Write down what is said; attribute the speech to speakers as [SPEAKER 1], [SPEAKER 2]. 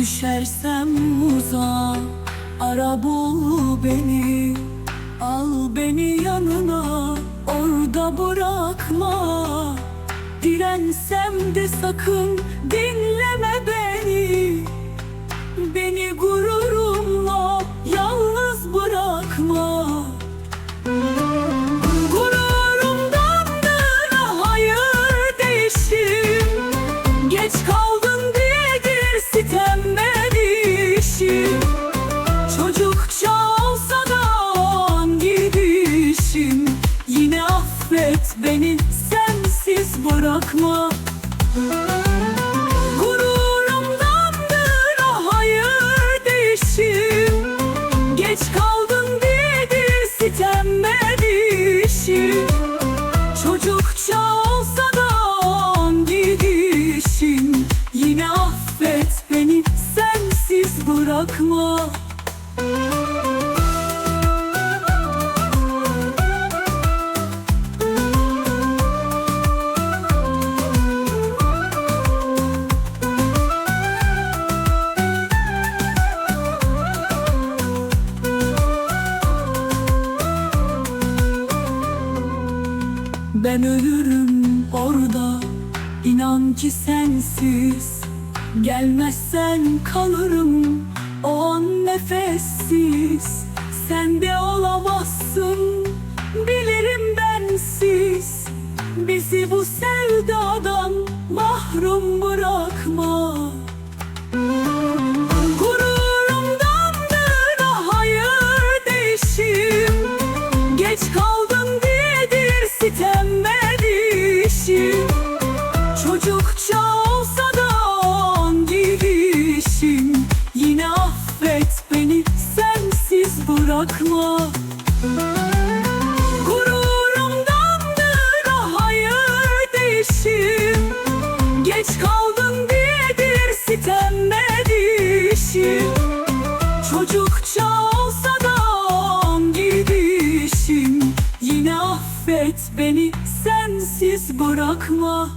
[SPEAKER 1] Düşersem uzağa Ara bul beni. Al beni yanına Orada bırakma. Dirensem de sakın Dinleme beni. Beni gururumla Yalnız bırakma. Gururumdandır hayır değişim. Geç kaldın Çocukça olsa da an gidişim Yine affet beni sensiz bırakma. Gururumdandır hayır değişim. Geç kaldın diyedir sitemler işim Çocukça olsa da an gidişim Yine affet beni sensiz bırakma Ben ölürüm orada inan ki sensiz. Gelmezsen kalırım o an nefessiz Sen de olamazsın bilirim bensiz. Bizi bu sevdadan mahrum bırakma. Gururumdandır bırakma Gururumdandır hayır değişim. Geç kaldın diyedir sitemler işim Çocukça olsa da an gidişim. Yine affet beni sensiz bırakma